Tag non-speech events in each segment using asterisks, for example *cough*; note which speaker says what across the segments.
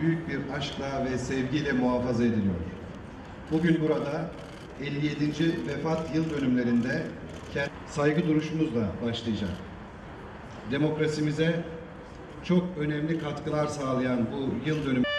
Speaker 1: Büyük bir aşkla ve sevgiyle muhafaza ediliyor. Bugün burada 57. vefat yıl dönümlerinde saygı duruşumuzla başlayacak. Demokrasimize çok önemli katkılar sağlayan bu yıl dönümü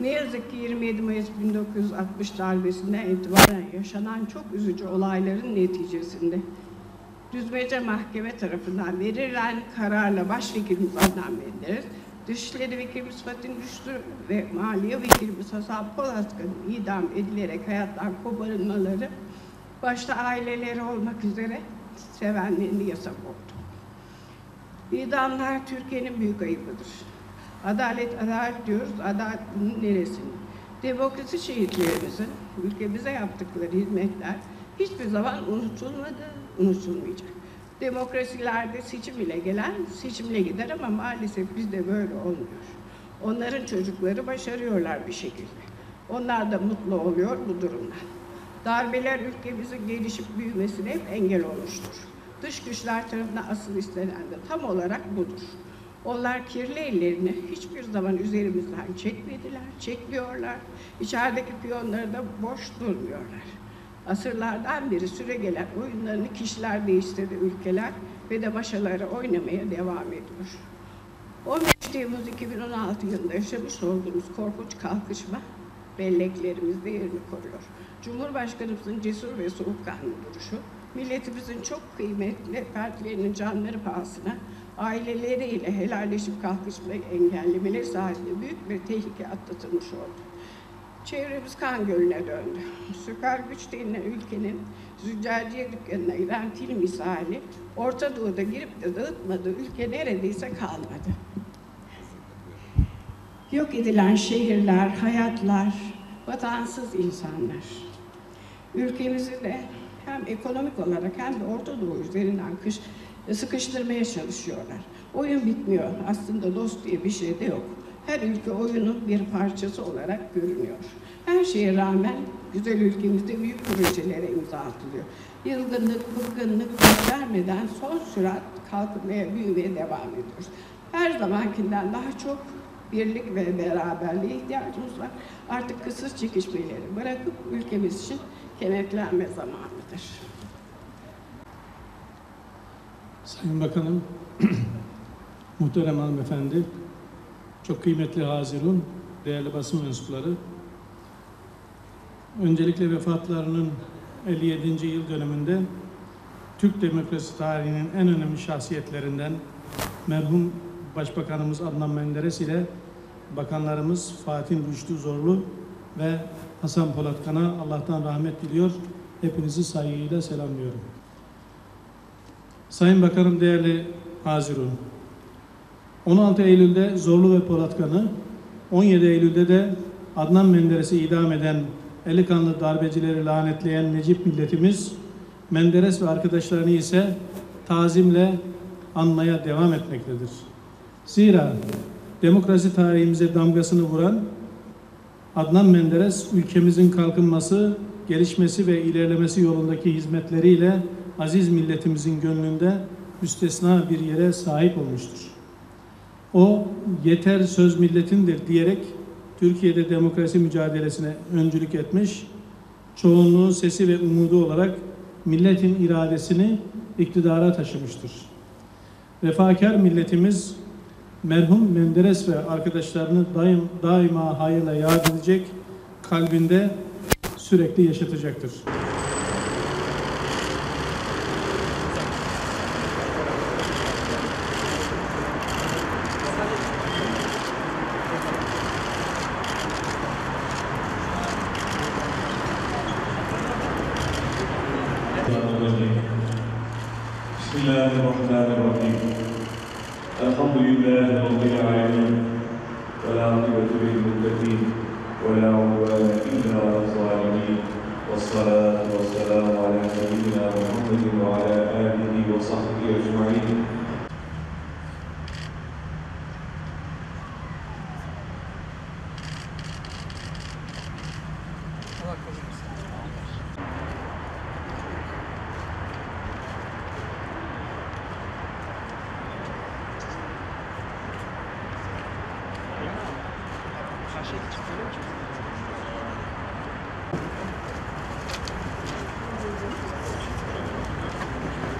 Speaker 2: Ne yazık ki 27 Mayıs 1960 darbesinden itibaren yaşanan çok üzücü olayların neticesinde Düzmece Mahkeme tarafından verilen kararla başvekilimiz Adnan Menderes, Dışişleri Vekilimiz Fatih Düştü ve Maliye Vekilimiz Hasan Polatkan'ın idam edilerek hayattan koparılmaları başta aileleri olmak üzere sevenlerini yasak oldu. İdamlar Türkiye'nin büyük ayıbıdır. Adalet, adalet diyoruz. Adalet bunun neresinde? Demokrasi şehitlerimizin ülkemize yaptıkları hizmetler hiçbir zaman unutulmadı, unutulmayacak. Demokrasilerde seçim ile gelen seçimle gider ama maalesef bizde böyle olmuyor. Onların çocukları başarıyorlar bir şekilde. Onlar da mutlu oluyor bu durumdan. Darbeler ülkemizin gelişip büyümesine hep engel olmuştur. Dış güçler tarafından asıl istenen de tam olarak budur. Onlar kirli ellerini hiçbir zaman üzerimizden çekmediler, çekmiyorlar. İçerideki piyonları da boş durmuyorlar. Asırlardan beri süre gelen oyunlarını kişiler değiştirdi ülkeler ve de başaları oynamaya devam ediyor. 15 Temmuz 2016 yılında yaşamış olduğumuz korkunç kalkışma belleklerimizde yerini koruyor. Cumhurbaşkanımızın cesur ve soğukkanlı duruşu, milletimizin çok kıymetli fertlerinin canları pahasına aileleriyle helalleşip kalkışmayı engellemeleri sayesinde büyük bir tehlike atlatılmış oldu. Çevremiz kan gölüne döndü. Süper güç denilen ülkenin züccaciye dükkanına giden fil misali Orta Doğu'da girip de dağıtmadığı ülke neredeyse kalmadı. Yok edilen şehirler, hayatlar, vatansız insanlar. Ülkemizi de hem ekonomik olarak hem de Orta Doğu üzerinden kış, sıkıştırmaya çalışıyorlar. Oyun bitmiyor. Aslında dost diye bir şey de yok. Her ülke oyunun bir parçası olarak görünüyor. Her şeye rağmen güzel ülkemizde büyük projelere imza atılıyor. Yılgınlık, bıkkınlık vermeden son sürat kalkmaya, büyümeye devam ediyoruz. Her zamankinden daha çok birlik ve beraberliğe ihtiyacımız var. Artık kısır çekişmeleri bırakıp ülkemiz için kenetlenme zamanıdır.
Speaker 3: Sayın Bakanım, *clears throat* muhterem hanımefendi, çok kıymetli Hazirun, değerli basın mensupları, öncelikle vefatlarının 57. yıl dönümünde Türk demokrasi tarihinin en önemli şahsiyetlerinden merhum Başbakanımız Adnan Menderes ile bakanlarımız Fatih Rüştü Zorlu ve Hasan Polatkan'a Allah'tan rahmet diliyor. Hepinizi saygıyla selamlıyorum. Sayın Bakanım, değerli Hazirun, 16 Eylül'de Zorlu ve Polatkan'ı, 17 Eylül'de de Adnan Menderes'i idam eden eli kanlı darbecileri lanetleyen Necip milletimiz, Menderes ve arkadaşlarını ise tazimle anmaya devam etmektedir. Zira demokrasi tarihimize damgasını vuran Adnan Menderes ülkemizin kalkınması, gelişmesi ve ilerlemesi yolundaki hizmetleriyle aziz milletimizin gönlünde müstesna bir yere sahip olmuştur. O yeter söz milletindir diyerek Türkiye'de demokrasi mücadelesine öncülük etmiş, çoğunluğun sesi ve umudu olarak milletin iradesini iktidara taşımıştır. Vefakar milletimiz merhum Menderes ve arkadaşlarını daim, daima hayırla yad edecek, kalbinde sürekli yaşatacaktır.
Speaker 4: الحمد لله رب العالمين
Speaker 5: والعاقبة للمتقين ولا عدوان إلا على الظالمين. والصلاة والسلام على سيدنا محمد وعلى آله وصحبه أجمعين.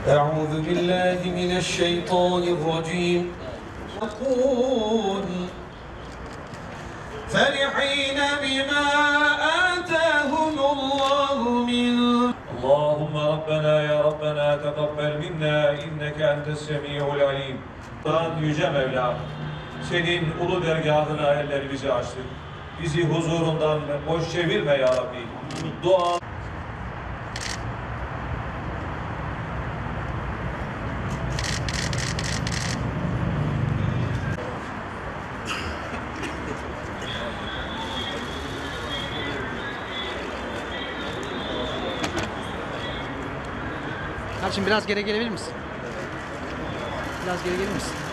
Speaker 6: أعوذ بالله من الشيطان الرجيم يقول فرحين بما آتاهم الله من
Speaker 5: اللهم ربنا ya Rabbena tekabbel minna inneke entes semiyul alim. Kur'an Yüce Mevla, senin ulu dergahına ellerimizi açtık. Bizi huzurundan boş çevirme ya Rabbi. Dua
Speaker 4: Kardeşim biraz geri gelebilir misin? Biraz geri gelir misin?